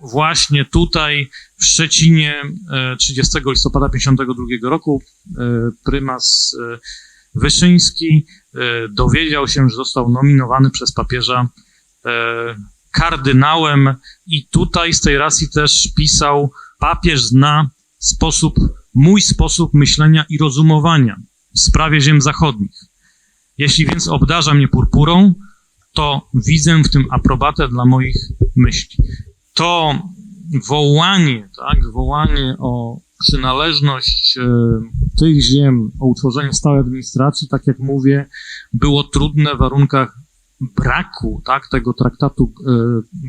właśnie tutaj w Szczecinie e, 30 listopada 1952 roku e, prymas e, Wyszyński e, dowiedział się, że został nominowany przez papieża e, kardynałem i tutaj z tej racji też pisał, papież zna sposób, mój sposób myślenia i rozumowania w sprawie ziem zachodnich. Jeśli więc obdarza mnie purpurą, to widzę w tym aprobatę dla moich myśli. To wołanie, tak, wołanie o przynależność e, tych ziem, o utworzenie stałej administracji, tak jak mówię, było trudne w warunkach braku tak, tego traktatu e,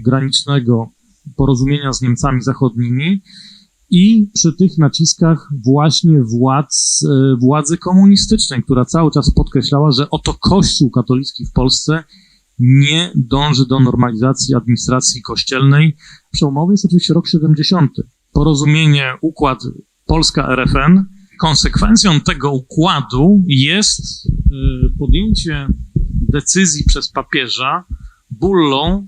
granicznego porozumienia z Niemcami zachodnimi i przy tych naciskach właśnie władz, e, władzy komunistycznej, która cały czas podkreślała, że oto Kościół katolicki w Polsce nie dąży do normalizacji administracji kościelnej. Przełomowy jest oczywiście rok 70. Porozumienie, układ Polska-RFN. Konsekwencją tego układu jest y, podjęcie decyzji przez papieża bullą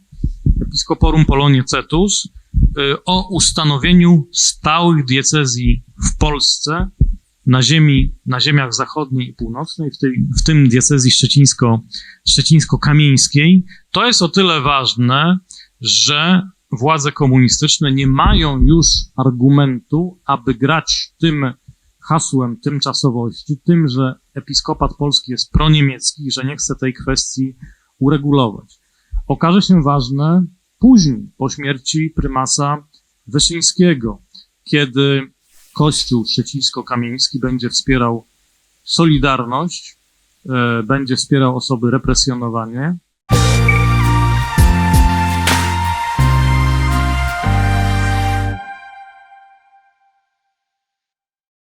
Episcoporum Polonie Cetus y, o ustanowieniu stałych diecezji w Polsce na ziemi, na ziemiach zachodniej i północnej, w, tej, w tym diecezji szczecińsko, szczecińsko-kamieńskiej. To jest o tyle ważne, że władze komunistyczne nie mają już argumentu, aby grać tym hasłem tymczasowości, tym, że episkopat polski jest proniemiecki że nie chce tej kwestii uregulować. Okaże się ważne później, po śmierci prymasa Wyszyńskiego, kiedy Kościół szczecińsko-kamieński będzie wspierał Solidarność, e, będzie wspierał osoby represjonowane,